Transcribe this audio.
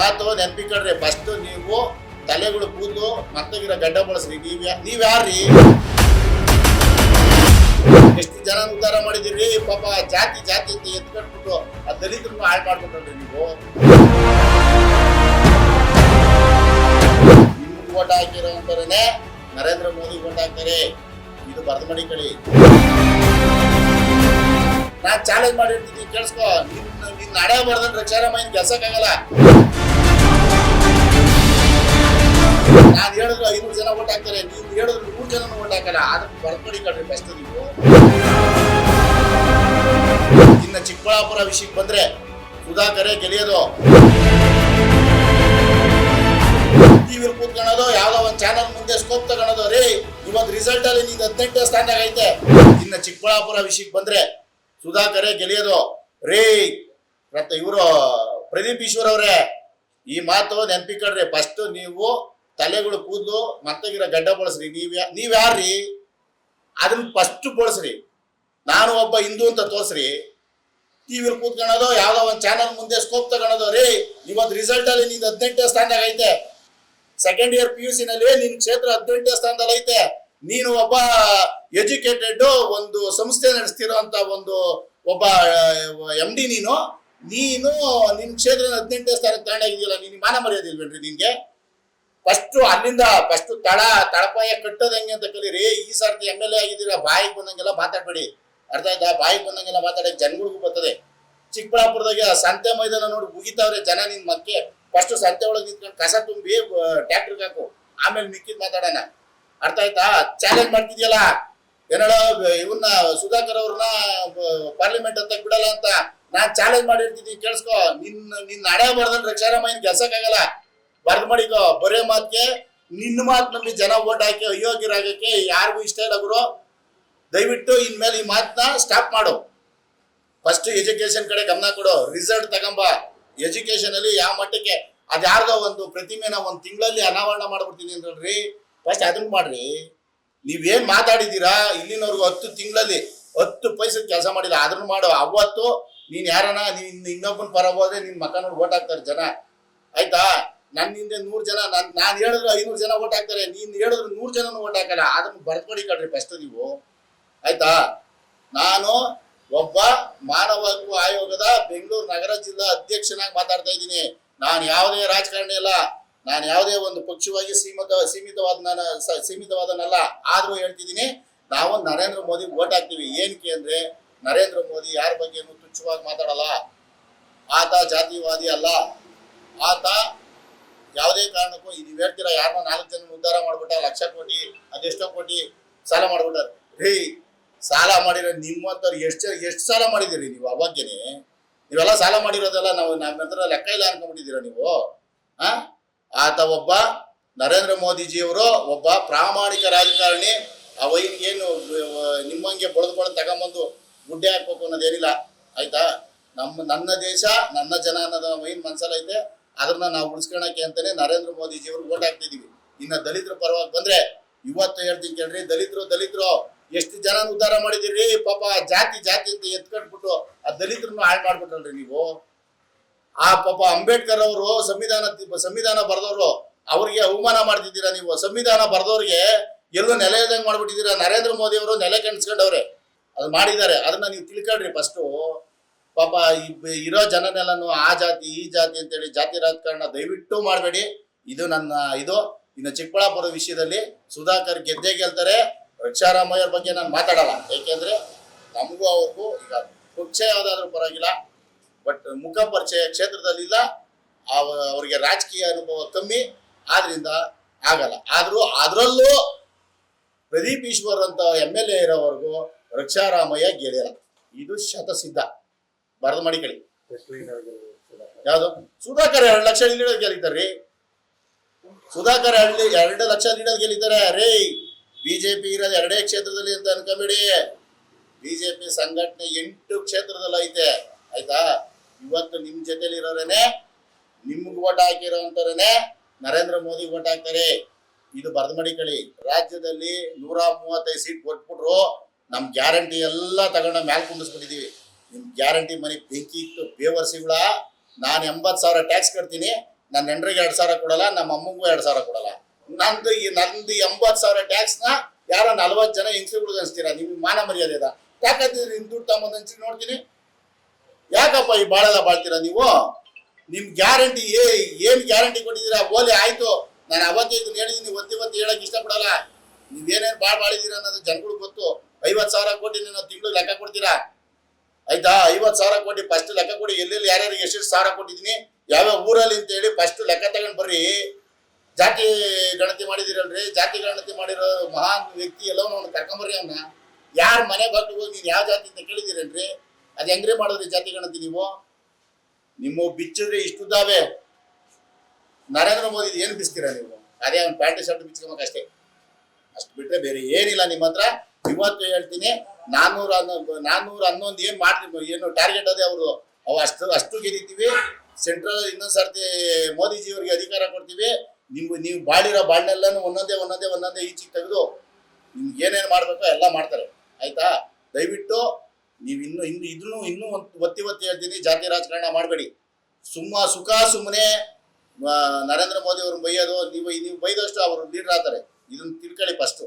ಮಾತು ನೆನ್ಪಿಕಡ್ರಿ ಫಸ್ಟ್ ನೀವು ತಲೆಗಳು ಕೂದಲು ಮತ್ತಗಿರೋ ಗಡ್ಡ ಬಳಸ್ರಿ. ನೀವ್ ನೀವ್ ಯಾರ್ರಿ? ಎಷ್ಟು ಜನ ಉದ್ಧಾರ ಮಾಡಿದಿರಿ ಪಾಪ ಜಾತಿ ಜಾತಿ ಅಂತ ಎತ್ಕಟ್ಬಿಟ್ಟು ಆ ದಲಿತರನ್ನು ಹಾಳು ಮಾಡ್ಬಿಟ್ರಿ ನೀವು. ನಿಮ್ಗೆ ಓಟ್ ಹಾಕಿರೋ ನರೇಂದ್ರ ಮೋದಿ ಓಟ್ ಹಾಕ್ತಾರೆ. ಇದು ಬರೆದು ಮಡಿಕಳಿ ನಾನ್ ಚಾಲೆಂಜ್ ಮಾಡಿರ್ತೀನಿ ಕೇಳಿಸ್ಕೊ. ನಿನ್ ನಡೆ ಬರ್ದಂದ್ರೆ ರಕ್ಷಾರಾಮಯ್ಯನ ಕೆಲ್ಸಕ್ಕಾಗಲ್ಲ. ನಾನು ಹೇಳಿದ್ರು ಐನೂರು ಜನ ಓಟ್ ಹಾಕ್ತಾರೆ, ನೀನು ಹೇಳಿದ್ರು ನೂರು ಜನ ಓಟ್ ಹಾಕಲ್ಲ, ಅದಕ್ಕೆ ಬರ್ಕೊಡಿ ಕಡ್ರಿ ಬೆಸ್ಟ್ ನೀವು. ಇನ್ನ ಚಿಕ್ಕಬಳ್ಳಾಪುರ ವಿಷಯಕ್ಕೆ ಬಂದ್ರೆ ಸುಧಾಕರೇ ಗೆಳೆಯೋದು. ಟಿವಿಲ್ ಕೂತ್ಕೊಳ್ಳೋದು ಯಾವ್ದೋ ಒಂದ್ ಚಾನಲ್ ಮುಂದೆ ಸ್ಕೋಪ್ ತಗೊಳೋದು. ರೀ ಇವತ್ತು ರಿಸಲ್ಟ್ ಅಲ್ಲಿ ನಿಂದ ಹದಿನೆಂಟು ಸ್ಥಾನದಾಗ ಐತೆ. ಇನ್ನ ಚಿಕ್ಕಬಳ್ಳಾಪುರ ವಿಷಯಕ್ಕೆ ಬಂದ್ರೆ ಸುಧಾಕರೇ ಗೆಲಿಯೋದು ರೇ, ಮತ್ತೆ ಇವರು ಪ್ರದೀಪ್ ಈಶ್ವರ್ ಅವರೇ, ಈ ಮಾತು ನೆನ್ಪಿಕಡ್ರಿ ಫಸ್ಟ್ ನೀವು ತಲೆಗಳು ಕೂದಲು, ಮತ್ತಗಿರೋ ಗಡ್ಡ ಬಳಸ್ರಿ, ನೀವ್ ನೀವ್ ಯಾರ್ರಿ? ಅದನ್ನ ಫಸ್ಟ್ ಬಳಸ್ರಿ. ನಾನು ಒಬ್ಬ ಹಿಂದೂ ಅಂತ ತೋರ್ಸ್ರಿ. ಟಿವಿಲ್ ಕೂತ್ಕೊಳ್ಳೋದು ಯಾವ್ದೋ ಒಂದ್ ಚಾನಲ್ ಮುಂದೆ ಸ್ಕೋಪ್ ತಗೊಳೋದು, ರೀ ಇವತ್ತು ರಿಸಲ್ಟ್ ಅಲ್ಲಿ ನಿಂದು ಹದಿನೆಂಟನೇ ಸ್ಥಾನದಾಗ ಐತೆ. Second year P U C ನಲ್ಲಿ ನಿನ್ ಕ್ಷೇತ್ರ ಹದಿನೆಂಟನೇ ಸ್ಥಾನದಲ್ಲಿ ಐತೆ ನೀನು ಒಬ್ಬ ಎಜುಕೇಟೆಡ್ ಒಂದು ಸಂಸ್ಥೆ ನಡೆಸ್ತಿರೋಂಥ ಒಂದು ಒಬ್ಬ ಎಂ ಡಿ ನೀನು. ನೀನು ನಿನ್ ಕ್ಷೇತ್ರ ಹದಿನೆಂಟನೇ ಸ್ಥಾನ ಇದೆಯಲ್ಲ ನೀನು ಮಾನ ಮರ್ಯಾದಿಲ್ವೇನ್ರಿ ನಿನಗೆ? ಫಸ್ಟ್ ಅಲ್ಲಿಂದ ಫಸ್ಟ್ ತಳ, ತಳಪಾಯ ಕಟ್ಟೋದು ಹೆಂಗೆ ಅಂತ ಕಲೀರಿ ಈ ಸರ್ತಿ ಎಂ ಎಲ್ ಎ ಬಾಯಿಗೆ ಬಂದಂಗೆಲ್ಲ ಮಾತಾಡ್ಬೇಡಿ. ಅರ್ಥ ಆಯ್ತಾ? ಬಾಯಿಗೆ ಬಂದಂಗೆಲ್ಲ ಮಾತಾಡಕ್ ಜನಗಳಿಗೂ ಬರ್ತದೆ. ಚಿಕ್ಕಬಳ್ಳಾಪುರದಾಗ ಸಂತೆ ಮೈದಾನ ನೋಡಿ ಮುಗಿತಾವ್ರೆ ಜನ ನಿನ್ ಮಕ್ಕೆ ಫಸ್ಟ್ ಸಂತೆ ಒಳಗೆ ನಿಂತ್ಕೊಂಡು ಕಸ ತುಂಬಿ ಟ್ಯಾಕ್ಟ್ರಿಗೆ ಹಾಕು. ಆಮೇಲೆ ಮಿಕ್ಕಿದ್ ಮಾತಾಡೋಣ. ಅರ್ಥ ಆಯ್ತಾ? ಚಾಲೆಂಜ್ ಮಾಡ್ತಿದ್ಯಲ್ಲ? ಏನೋ ಇವನ್ನ ಸುಧಾಕರ್ ಅವ್ರನ್ನ ಪಾರ್ಲಿಮೆಂಟ್ ಅಂತ ಬಿಡಲ್ಲ ಅಂತ ನಾ ಚಾಲೆಂಜ್ ಮಾಡಿರ್ತಿದ್ದೀನಿ, ಕೇಳಿಸ್ಕೊ. ನಿನ್ನ ನಿನ್ನ ಹಣೆ ಬರ್ದಂದ್ರೆ ರಕ್ಷಾರಾಮಯ್ಯನ ಕೆಲ್ಸಕ್ಕಾಗಲ್ಲ? ಬರ್ದ್ ಮಾಡಿಕೋ. ಬರೇ ಮಾತ್ಗೆ ನಿನ್ನ ಮಾತು ನಂಬಿ ಜನ ಓಟ್ ಹಾಕಿ ಅಯೋಗ್ಯರಾಗಕ್ಕೆ ಯಾರಿಗೂ ಇಷ್ಟ ಇಲ್ಲ ಗುರು. ದಯವಿಟ್ಟು ಇನ್ಮೇಲೆ ಈ ಮಾತನ್ನ ಸ್ಟಾಪ್ ಮಾಡು. ಫಸ್ಟ್ ಎಜುಕೇಶನ್ ಕಡೆ ಗಮನ ಕೊಡು. ರಿಸಲ್ಟ್ ತಗೊಂಬ. ಎಜುಕೇಶನ್ ಅಲ್ಲಿ ಯಾವ ಮಟ್ಟಕ್ಕೆ, ಅದ್ಯಾರ್ದೋ ಒಂದು ಪ್ರತಿಮೆನ ಒಂದು ತಿಂಗಳಲ್ಲಿ ಅನಾವರಣ ಮಾಡ್ಬಿಡ್ತೀನಿ ಅಂತಲ್ರಿ ಫಸ್ಟ್ ಅದನ್ನ ಮಾಡ್ರಿ. ನೀವೇನ್ ಮಾತಾಡಿದೀರಾ? ಇಲ್ಲಿನವರೆಗೂ ಹತ್ತು ತಿಂಗಳಲ್ಲಿ ಹತ್ತು ಪೈಸೆ ಕೆಲಸ ಮಾಡಿಲ್ಲ. ಅದನ್ನ ಮಾಡು. ಅವತ್ತು ನೀನ್ ಯಾರನ? ನೀನ್ ಇನ್ನೊಬ್ಬನ ಪರ ಹೋದ್ರೆ ನಿನ್ ಮಕ್ಕ ಓಟ್ ಹಾಕ್ತಾರೆ ಜನ. ಆಯ್ತಾ? ನನ್ನ ಹಿಂದೆ ನೂರ್ ಜನ, ನಾನು ನಾನ್ ಹೇಳಿದ್ರೆ ಐನೂರು ಜನ ಓಟ್ ಹಾಕ್ತಾರೆ. ನೀನ್ ಹೇಳಿದ್ರೆ ನೂರ್ ಜನನು ಓಟ್ ಹಾಕಲ್ಲ. ಅದನ್ನ ಬರ್ಕೊಡಿ ಕಡ್ರಿ ಫಸ್ಟ್ ನೀವು. ಆಯ್ತಾ? ನಾನು ಒಬ್ಬ ಮಾನವ ಹಕ್ಕು ಆಯೋಗದ ಬೆಂಗಳೂರು ನಗರ ಜಿಲ್ಲಾ ಅಧ್ಯಕ್ಷನಾಗಿ ಮಾತಾಡ್ತಾ ಇದ್ದೀನಿ. ನಾನು ಯಾವುದೇ ರಾಜಕಾರಣಿ ಅಲ್ಲ. ನಾನು ಯಾವುದೇ ಒಂದು ಪಕ್ಷವಾಗಿ ಸೀಮಿತ ಸೀಮಿತವಾದ ನಾನು ಸೀಮಿತವಾದನಲ್ಲ, ಆದರೂ ಹೇಳ್ತಿದ್ದೀನಿ, ನಾವು ನರೇಂದ್ರ ಮೋದಿ ಓಟ್ ಹಾಕ್ತೀವಿ. ಏನಕ್ಕೆ ಅಂದ್ರೆ, ನರೇಂದ್ರ ಮೋದಿ ಯಾರ ಬಗ್ಗೆನೂ ತುಚ್ಛವಾಗಿ ಮಾತಾಡಲ್ಲ. ಆತ ಜಾತಿವಾದಿ ಅಲ್ಲ. ಆತ ಯಾವುದೇ ಕಾರಣಕ್ಕೂ ನೀವು ಹೇಳ್ತೀರ, ಯಾರನ್ನ ನಾಲ್ಕು ಜನ ಉದ್ಧಾರ ಮಾಡ್ಬಿಟ್ಟ, ಲಕ್ಷ ಕೋಟಿ, ಅದೆಷ್ಟೋ ಕೋಟಿ ಸಾಲ ಮಾಡ್ಬಿಟ್ಟಾರ. ರೀ, ಸಾಲ ಮಾಡಿರೋ ಹತ್ರ ಎಷ್ಟು ಎಷ್ಟು ಸಾಲ ಮಾಡಿದಿರಿ ನೀವು ಅವಾಗೇನೆ ನೀವೆಲ್ಲ ಸಾಲ ಮಾಡಿರೋದೆಲ್ಲ ನಾವು ನಮ್ಮ ಹತ್ರ ಲೆಕ್ಕ ಇಲ್ಲ ಅನ್ಕೊಂಡ್ಬಿಟ್ಟಿದ್ದೀರಾ ನೀವು? ಆ? ಆತ ಒಬ್ಬ ನರೇಂದ್ರ ಮೋದಿಜಿಯವರು ಒಬ್ಬ ಪ್ರಾಮಾಣಿಕ ರಾಜಕಾರಣಿ. ಏನು, ನಿಮ್ಮಂಗೆ ಬಳ್ದು ಬಳ್ದು ತಗೊಂಬಂದು ಗುಡ್ಡೆ ಹಾಕ್ಬೇಕು ಅನ್ನೋದೇನಿಲ್ಲ. ಆಯ್ತಾ? ನಮ್ಮ ನನ್ನ ದೇಶ, ನನ್ನ ಜನ ಅನ್ನೋದು ವೈನ್ ಮನ್ಸಲ್ಲ ಐತೆ ಅದನ್ನ ನಾವು ಉಳಿಸ್ಕೊಳಕ್ಕೆ ಅಂತಾನೆ ನರೇಂದ್ರ ಮೋದಿಜಿಯವ್ರಿಗೆ ಓಟ್ ಹಾಕ್ತಿದೀವಿ. ಇನ್ನ ದಲಿತರ ಪರವಾಗಿ ಬಂದ್ರೆ ಇವತ್ತು ಹೇಳ್ತೀನಿ ಕೇಳ್ರಿ, ದಲಿತರು ದಲಿತರು, ಎಷ್ಟು ಜನ ಉದ್ಧಾರ ಮಾಡಿದಿರಿ ಪಾಪ ಜಾತಿ ಜಾತಿ ಅಂತ ಎತ್ಕಟ್ಬಿಟ್ಟು ಆ ದಲಿತರನ್ನು ಹಾಳು ಮಾಡ್ಬಿಟ್ರಲ್ರಿ ನೀವು? ಆ ಪಾಪ ಅಂಬೇಡ್ಕರ್ ಅವರು ಸಂವಿಧಾನ ಸಂವಿಧಾನ ಬರೆದವರು ಅವ್ರಿಗೆ ಅವಮಾನ ಮಾಡ್ತಿದ್ದೀರಾ ನೀವು? ಸಂವಿಧಾನ ಬರೆದವ್ರಿಗೆ ಎಲ್ಲೂ ನೆಲೆ ಇದಂಗೆ ಮಾಡ್ಬಿಟ್ಟಿದ್ದೀರಾ? ನರೇಂದ್ರ ಮೋದಿ ಅವರು ನೆಲೆ ಕಾಣಿಸ್ಕೊಂಡವ್ರೆ. ಅದು ಮಾಡಿದ್ದಾರೆ. ಅದನ್ನ ನೀವು ತಿಳ್ಕೊಳ್ರಿ ಫಸ್ಟು ಪಾಪ ಇರೋ ಜನನೆಲ್ಲನು ಆ ಜಾತಿ, ಈ ಜಾತಿ ಅಂತೇಳಿ ಜಾತಿ ರಾಜಕಾರಣ ದಯವಿಟ್ಟು ಮಾಡಬೇಡಿ. ಇದು ನನ್ನ ಇದು. ಇನ್ನು ಚಿಕ್ಕಬಳ್ಳಾಪುರ ವಿಷಯದಲ್ಲಿ ಸುಧಾಕರ್ ಗೆದ್ದೇ ಗೆಲ್ತಾರೆ. ರಕ್ಷಾರಾಮಯ್ಯರ ಬಗ್ಗೆ ನಾನು ಮಾತಾಡಲ್ಲ. ಏಕೆಂದ್ರೆ ನಮಗೂ ಅವ್ರಿಗೂ ಈಗ ಪಕ್ಷ ಯಾವುದಾದ್ರೂ ಪರವಾಗಿಲ್ಲ. ಬಟ್ ಮುಖ ಪರಿಚಯ ಕ್ಷೇತ್ರದಲ್ಲಿ ಇಲ್ಲ ಅವ- ಅವ್ರಿಗೆ ರಾಜಕೀಯ ಅನುಭವ ಕಮ್ಮಿ. ಆದ್ರಿಂದ ಆಗಲ್ಲ. ಆದ್ರೂ ಅದರಲ್ಲೂ ಪ್ರದೀಪ್ ಈಶ್ವರ್ ಅಂತ ಎಂ ಎಲ್ ಎ ಇರೋವರೆಗೂ ರಕ್ಷಾರಾಮಯ್ಯ ಗೆಳೆಯರ. ಇದು ಶತಸಿದ್ಧ. ಬರೆದು ಮಡಿಕಳಿ ಯಾವುದು? ಸುಧಾಕರ್ ಎರಡು ಲಕ್ಷ ಲೀಡರ್ ಗೆಲ್ಲಿದ್ದಾರೆ. ಸುಧಾಕರ್ ಎರಡು ಎರಡು ಲಕ್ಷ ಲೀಡರ್ ಗೆಲ್ಲಿದ್ದಾರೆ. ರೇ ಬಿಜೆಪಿ ಇರೋದು ಎರಡೇ ಕ್ಷೇತ್ರದಲ್ಲಿ ಅಂತ ಅನ್ಕೊಂಬಿಡಿ. ಬಿಜೆಪಿ ಸಂಘಟನೆ ಎಂಟು ಕ್ಷೇತ್ರದಲ್ಲಿ ಐತೆ. ಆಯ್ತಾ? ಇವತ್ತು ನಿಮ್ ಜೊತೆಲಿ ಇರೋರೇನೆ ನಿಮ್ಗೆ ಓಟ್ ಹಾಕಿರೋಂಥವ್ರೇನೆ ನರೇಂದ್ರ ಮೋದಿ ಓಟ್ ಹಾಕ್ತಾರೆ. ಇದು ಬರೆದು ಮಡಿಕಳಿ ರಾಜ್ಯದಲ್ಲಿ ನೂರ ಮೂವತ್ತೈದು ಸೀಟ್ ಕೊಟ್ಬಿಟ್ರು, ನಮ್ ಗ್ಯಾರಂಟಿ ಎಲ್ಲ ತಗೊಂಡ ಮ್ಯಾಲ್ ಕುಂಡಿಸ್ಬಿಟ್ಟಿದೀವಿ. ನಿಮ್ ಗ್ಯಾರಂಟಿ ಮನೆ ಬೆಂಕಿ ಇತ್ತು ಬೇವರ್ಸಿಗಳ ನಾನು ಎಂಬತ್ತು ಸಾವಿರ ಟ್ಯಾಕ್ಸ್ ಕಟ್ತೀನಿ ನನ್ನ ಹೆಂಡ್ರಿಗೆ ಎರಡ್ ಸಾವಿರ ಕೊಡಲ್ಲ ನಮ್ಮ ಅಮ್ಮಗೂ ಎರಡ್ ಸಾವಿರ ಕೊಡಲ್ಲ. ನಂದು ಈ ನಂದು ಎಂಬತ್ತು ಸಾವಿರ ನ ಯಾರೋ ನಲ್ವತ್ತು ಜನ ಹೆಂಗಸ್ರುಗಳಿಗೆ ಅನ್ಸ್ತೀರಾ ನಿಮ್ಗೆ ಮಾನ ಮರ್ಯಾದೆ ಯಾಕಂದ್ರೆ ನಿಮ್ ದುಡ್ಡು ತಗೊಂಬಂದು ಹಂಚಿ ನೋಡ್ತೀನಿ. ಯಾಕಪ್ಪ ಈ ಬಾಳೆಲ್ಲ ಬಾಳ್ತೀರ ನೀವು? ನಿಮ್ ಗ್ಯಾರಂಟಿ ಏ, ಏನ್ ಗ್ಯಾರಂಟಿ ಕೊಟ್ಟಿದ್ದೀರಾ? ಓಲಿ ಆಯ್ತು. ನಾನು ಅವತ್ತೇ ಇದನ್ನ ಹೇಳಿದೀನಿ ಒತ್ತಿ ಒತ್ತಿ ಹೇಳಕ್ ಇಷ್ಟಪಡಲ್ಲ. ನೀವೇನೇನ್ ಬಾಳ್ ಬಾಳಿದೀರ ಅನ್ನೋದು ಜನಗಳು ಗೊತ್ತು. ಐವತ್ ಸಾವಿರ ಕೋಟಿ ನೀವು ತಿಂಗಳು ಲೆಕ್ಕ ಕೊಡ್ತೀರಾ? ಆಯ್ತಾ? ಐವತ್ ಸಾವಿರ ಕೋಟಿ ಫಸ್ಟ್ ಲೆಕ್ಕ ಕೊಡಿ. ಎಲ್ಲೆಲ್ಲಿ ಯಾರ್ಯಾರಿಗೆ ಎಷ್ಟೆಷ್ಟು ಸಾವಿರ ಕೊಟ್ಟಿದ್ದೀನಿ ಯಾವ್ಯಾವ ಊರಲ್ಲಿ ಅಂತ ಹೇಳಿ ಫಸ್ಟ್ ಲೆಕ್ಕ ತಗೊಂಡ್ ಬರ್ರಿ. ಜಾತಿ ಗಣತಿ ಮಾಡಿದಿರಲ್ರಿ. ಜಾತಿ ಗಣತಿ ಮಾಡಿರೋ ಮಹಾನ್ ವ್ಯಕ್ತಿ ಎಲ್ಲವನ್ನ ಕರ್ಕೊಂಬರ್ರಿ ಅವನ್ನ ಯಾರ ಮನೆ ಬಾಗಿಲು ಹೋಗಿ ನೀನು ಯಾವ ಜಾತಿ ಅಂತ ಕೇಳಿದಿರೇನ್ರಿ? ಅದ್ ಹೆಂಗ್ರೆ ಮಾಡಿದ್ರೆ ಜಾತಿ ಗಣತಿ ನೀವು? ನಿಮ್ಮ ಬಿಚ್ಚಿದ್ರೆ ಇಷ್ಟುದಾವೆ ನರೇಂದ್ರ ಮೋದಿ ಏನು ಬಿಸ್ತೀರಾ ನೀವು? ಅದೇ ಅವ್ನು ಪ್ಯಾಂಟ್, ಶರ್ಟ್ ಬಿಚ್ಕೊಂಬಕ್ ಅಷ್ಟೇ. ಅಷ್ಟು ಬಿಟ್ರೆ ಬೇರೆ ಏನಿಲ್ಲ ನಿಮ್ಮ ಹತ್ರ. ಇವತ್ತು ಹೇಳ್ತೀನಿ ನಾನ್ನೂರ ಹನ್ನೊಂದು ನಾನ್ನೂರ ಹನ್ನೊಂದು ಏನ್ ಮಾಡ್ತೀವಿ ಏನು ಟಾರ್ಗೆಟ್ ಅದೇ ಅವರು. ಅವು ಅಷ್ಟು ಅಷ್ಟು ಗೆದಿತೀವಿ. ಸೆಂಟ್ರಲ್ ಇನ್ನೊಂದ್ ಸರ್ತಿ ಮೋದಿಜಿ ಅವರಿಗೆ ಅಧಿಕಾರ ಕೊಡ್ತೀವಿ. ನೀವು ನೀವು ಬಾಳಿರೋ ಬಾಳ್ನೆಲ್ಲನೂ ಒಂದೊಂದೇ ಒಂದೊಂದೇ ಒಂದೊಂದೇ ಈಚೆಗೆ ತೆಗೆದು ನಿಮ್ಗೆ ಏನೇನು ಮಾಡಬೇಕೋ ಎಲ್ಲ ಮಾಡ್ತಾರೆ. ಆಯ್ತಾ? ದಯವಿಟ್ಟು ನೀವು ಇನ್ನು ಇನ್ನು ಇದನ್ನು ಇನ್ನೂ ಒತ್ತಿ ಒತ್ತಿ ಹೇಳ್ತೀನಿ, ಜಾತಿ ರಾಜಕಾರಣ ಮಾಡಬೇಡಿ. ಸುಮ್ಮ ಸುಖ ಸುಮ್ಮನೆ ನರೇಂದ್ರ ಮೋದಿ ಅವ್ರನ್ನ ಬೈಯೋದು, ನೀವು ನೀವು ಬೈದಷ್ಟು ಅವರು ಲೀಡರ್ ಆಗ್ತಾರೆ. ಇದನ್ನ ತಿಳ್ಕೊಳ್ಳಿ ಫಸ್ಟು